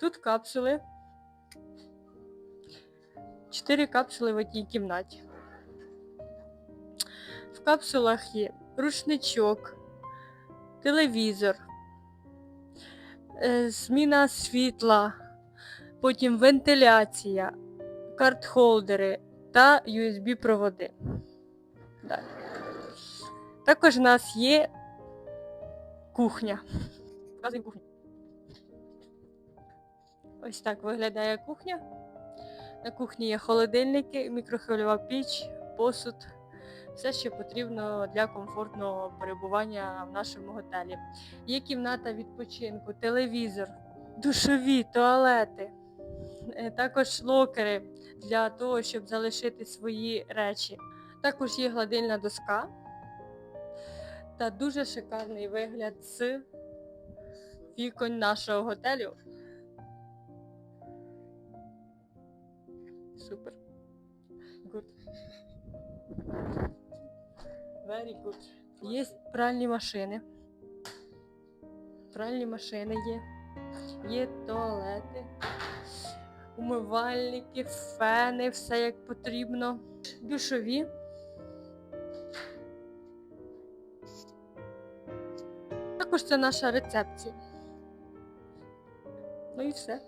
Тут капсули. Чотири капсули в одній кімнаті. В капсулах є рушничок, телевізор, е, зміна світла, потім вентиляція, карт-холдери та USB-проводи. Далі. Також у нас є кухня. Показуємо кухню. Ось так виглядає кухня. На кухні є холодильники, мікрохвильова піч, посуд. Все, що потрібно для комфортного перебування в нашому готелі. Є кімната відпочинку, телевізор, душові, туалети, е, також локери для того, щоб залишити свої речі. Також є гладильна доска та дуже шикарний вигляд з вікон нашого готелю. Супер. Good. Very good. Є пральні машини. Пральні машини є. Є туалети, умивальники, фени, все як потрібно. Душові. Також це наша рецепція. Ну і все.